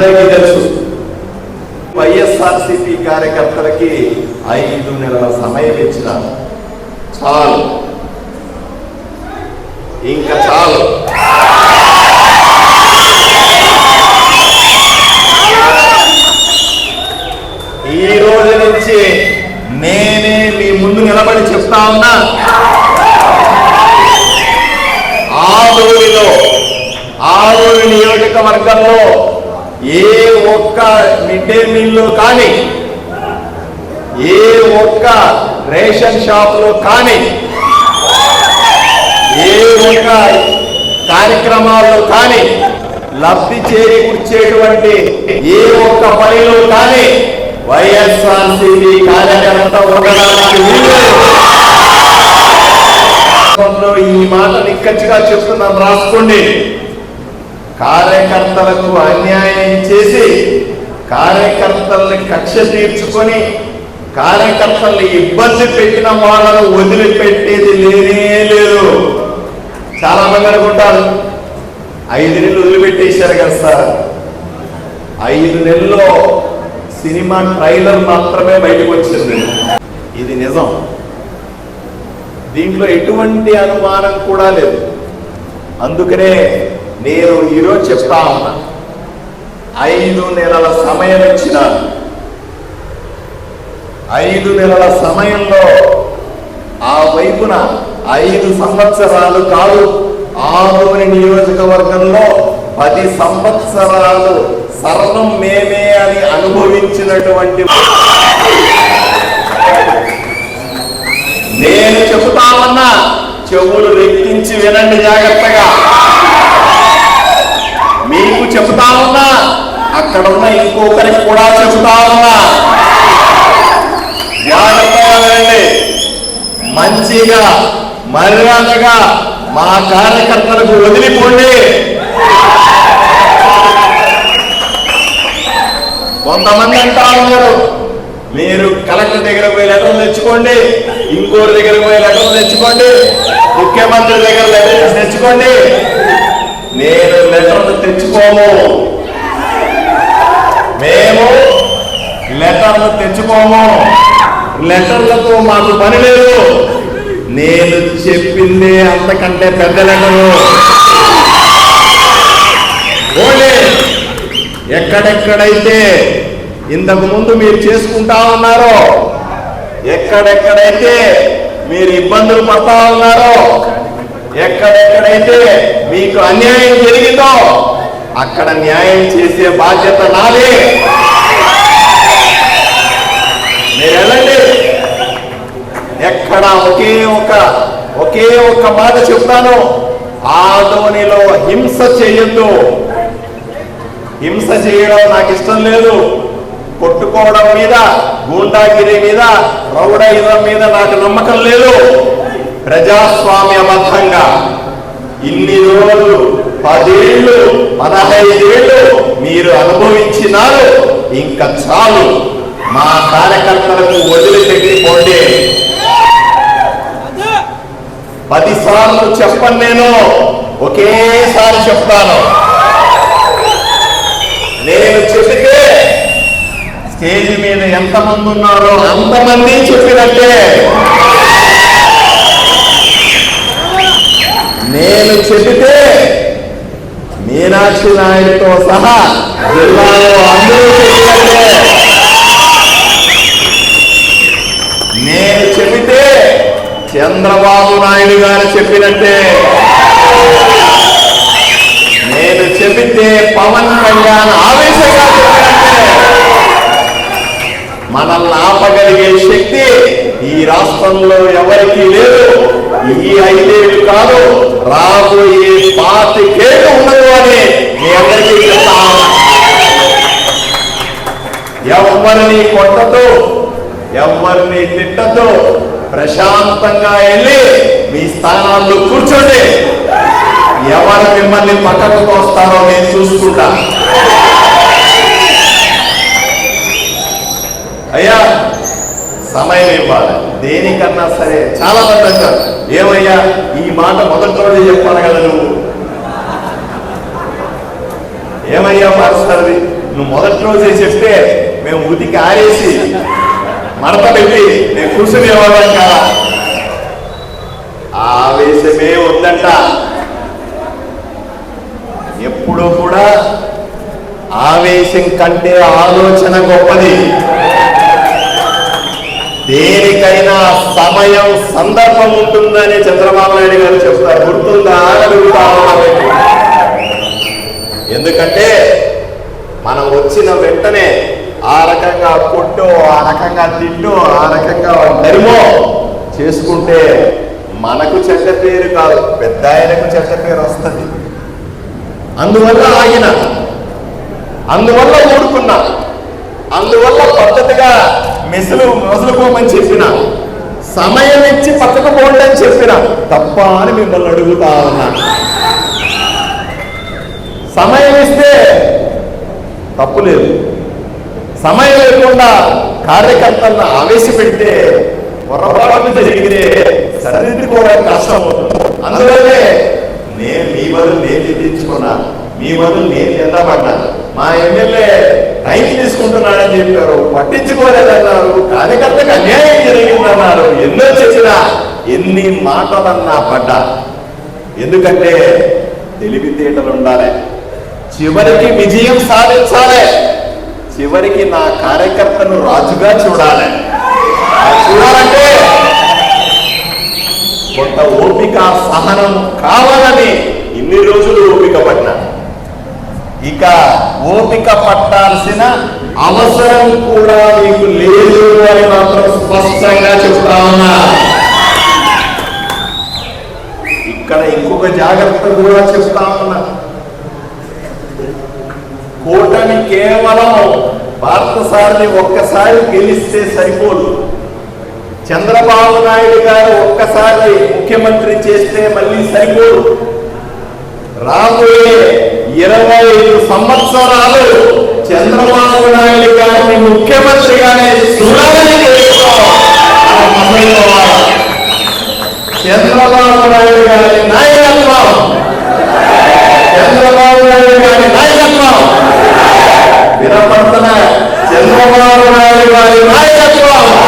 అందరికీ తెలుసు. వైఎస్ఆర్సిపి కార్యకర్తలకి ఐదు నెలల సమయం ఇచ్చిన చాలు. ఇంకా చాలు. ఈ రోజు నుంచి నేనే మీ ముందు నిలబడి చెప్తా ఉన్నా. ఆదోనిలో ఆదోని నియోజకవర్గంలో ఏ ఒక్క మిడ్ డే మీల్లో కానీ ఏ ఒక్క రేషన్ షాప్లో కానీ ఏ ఒక్క కార్యక్రమాల్లో కానీ లబ్ధి చేకూర్చేటువంటి ఏ ఒక్క పనిలో కానీ వైఎస్ఆర్సీపీ కార్యకర్త ఉండడానికి ఈ మాట నిక్కచ్చిగా చెప్తున్నాం రాసుకోండి. కార్యకర్తలకు అన్యాయం చేసి కార్యకర్తల్ని కక్ష తీర్చుకొని కార్యకర్తల్ని ఇబ్బంది పెట్టిన వాళ్ళను వదిలిపెట్టేది లేనే లేదు. చాలా మంది అనుకుంటారు ఐదు నెలలు వదిలిపెట్టేశారు కదా సార్. ఐదు నెలల్లో సినిమా ట్రైలర్ మాత్రమే బయటకు వచ్చింది. ఇది నిజం. దీంట్లో ఎటువంటి అనుమానం కూడా లేదు. అందుకనే నేను ఈరోజు చెప్తా ఉన్నా. ఐదు నెలల సమయం ఇచ్చిన ఐదు నెలల సమయంలో ఆ వైపున ఐదు సంవత్సరాలు కాదు ఆదోని నియోజకవర్గంలో పది సంవత్సరాలు సర్వం మేమే అని అనుభవించినటువంటి నేను చెబుతామన్నా చెవులు రెక్కించి వినండి జాగ్రత్తగా. మీకు చెబుతా ఉన్నా అక్కడ ఉన్న ఇంకొకరికి కూడా చెబుతా ఉన్నా. జాగ్రత్తగా మంచిగా మర్యాదగా మా కార్యకర్తలకు వదిలిపోండి. కొంతమంది అంటా ఉన్నారు మీరు కలెక్టర్ దగ్గర పోయి లెటర్లు తెచ్చుకోండి ఇంకోటి దగ్గర పోయి లెటర్లు తెచ్చుకోండి ముఖ్యమంత్రి దగ్గర లెటర్లు తెచ్చుకోండి. నేను లెటర్లు తెచ్చుకోము. మేము లెటర్లు తెచ్చుకోము. లెటర్లతో మాకు పని లేదు. నేను చెప్పిందే అంతకంటే పెద్ద లెటరు. ఓన్లీ ఎక్కడెక్కడైతే ఇంతకు ముందు మీరు చేసుకుంటా ఉన్నారో ఎక్కడెక్కడైతే మీరు ఇబ్బందులు పడతా ఉన్నారో ఎక్కడెక్కడైతే మీకు అన్యాయం జరిగిందో అక్కడ న్యాయం చేసే బాధ్యత నాదే. మీరు వెళ్ళండి ఎక్కడ ఒకే ఒక ఒకే ఒక మాట చెప్తాను. ఆదోనిలో హింస చేయొద్దు. హింస చేయడం నాకు ఇష్టం లేదు. కొట్టుకోవడం మీద గూండాగిరి మీద రౌడయిజం మీద నాకు నమ్మకం లేదు. ప్రజాస్వామ్యబద్ధంగా ఇన్ని రోజులు పదేళ్ళు పదహైదేళ్ళు మీరు అనుభవించినారు. ఇంకా చాలు. మా కార్యకర్తలకు వదిలిపెట్టిపోండి పదిసార్లు చెప్పను నేను. ఒకేసారి చెప్తాను. నేను చెబితే స్టేజ్ మీద ఎంతమంది ఉన్నారో అంతమంది చెప్పినట్టే. నేను చెబితే మీనాక్షి నాయుడుతో సహా జిల్లాలో అందరూ చెప్పినట్టే నేను చెబితే చంద్రబాబు నాయుడు గారు చెప్పినట్టే. నేను చెబితే పవన్ కళ్యాణ్ ఆవేశంగా చెప్పినట్టే. మనల్ని ఆపగలిగే శక్తి ఈ రాష్ట్రంలో ఎవరికీ లేదు. ఈ ఐదేళ్ళు కాదు రాబోయే పాతికేళ్ళు ఉండదు అని మీ అందరికీ చెప్తా ఎవరిని కొట్టదు ఎవరిని తిట్టదు ప్రశాంతంగా వెళ్ళి మీ స్థానాల్లో కూర్చోండి. ఎవరు మిమ్మల్ని పక్కకు తోస్తారో నేను చూసుకుంటా. అయ్యా సమయం ఇవ్వాలి. దేనికన్నా సరే చాలా మంది అంటారు ఏమయ్యా ఈ మాట మొదటి రోజు చెప్పాలి కదా నువ్వు? ఏమయ్యా మాస్టర్ది నువ్వు మొదటి రోజే చెప్తే మేము ఉతికి ఆరేసి మడత పెట్టి నేను కూర్చునేవాళ్ళం కదా ఆవేశమే ఉందంట. ఎప్పుడూ కూడా ఆవేశం కంటే ఆలోచన గొప్పది. దేనికైనా సమయం సందర్భం ఉంటుందని చంద్రబాబు నాయుడు గారు చెప్తారు. గుర్తుందా? అడుగుతా ఎందుకంటే మనం వచ్చిన వెంటనే ఆ రకంగా కొట్టు ఆ రకంగా తిట్టు ఆ రకంగా నరిమో చేసుకుంటే మనకు చెడ్డ పేరు కాదు పెద్ద ఆయనకు చెడ్డ పేరు వస్తుంది. అందువల్ల ఆగిన అందువల్ల ఊరుకున్నా. అందువల్ల పద్ధతిగా మెసులు మోసలుకోమని చెప్పిన సమయం ఇచ్చి పక్కకు పోండి అని చెప్పిన తప్ప అని మిమ్మల్ని అడుగుతా ఉన్నా. సమయం ఇస్తే తప్పు లేదు. సమయం లేకుండా కార్యకర్తలను ఆవేశపెడితే పొరపాటు జరిగితే సరిదిద్దుకోవడానికి కష్టం అవుతుంది అందువల్లే నేను మీ బదులు నేను తెచ్చుకున్నా మీ బదులు నేను చెందబడ్డా మా ఎమ్మెల్యే టైం తీసుకుంటున్నాడని చెప్పారు. పట్టించుకోలేదన్నారు. కార్యకర్తకు అన్యాయం జరిగిందన్నారు. ఎన్నో చెప్పినా ఎన్ని మాటలన్నా పడ్డా. ఎందుకంటే తెలివితేటలు ఉండాలి. చివరికి విజయం సాధించాలి. చివరికి నా కార్యకర్తను రాజుగా చూడాలి. చూడాలంటే కొంత ఓపిక సహనం కావాలని ఇన్ని రోజులు ఓపిక పడినా ఇక ఓపిక పట్టాల్సిన అవసరం కూడా నీకు లేదు అని మాత్రం స్పష్టంగా చెప్తా ఉన్నా. ఇక్కడ ఇంకొక జాగ్రత్త కూడా చెప్తా ఉన్నా. కూటమి కేవలం భారతసారిని ఒక్కసారి గెలిస్తే సరిపోదు. చంద్రబాబు నాయుడు గారు ఒక్కసారి ముఖ్యమంత్రి చేస్తే మళ్ళీ సరిపోదు. రాబోయే ఇరవై ఐదు సంవత్సరాలు చంద్రబాబు నాయుడు గారిని ముఖ్యమంత్రిగానే చూడాలని చంద్రబాబు నాయుడు గారి నాయకత్వం. చంద్రబాబు నాయుడు గారి నాయకత్వం. వినపడుతున్న చంద్రబాబు నాయుడు గారి నాయకత్వం.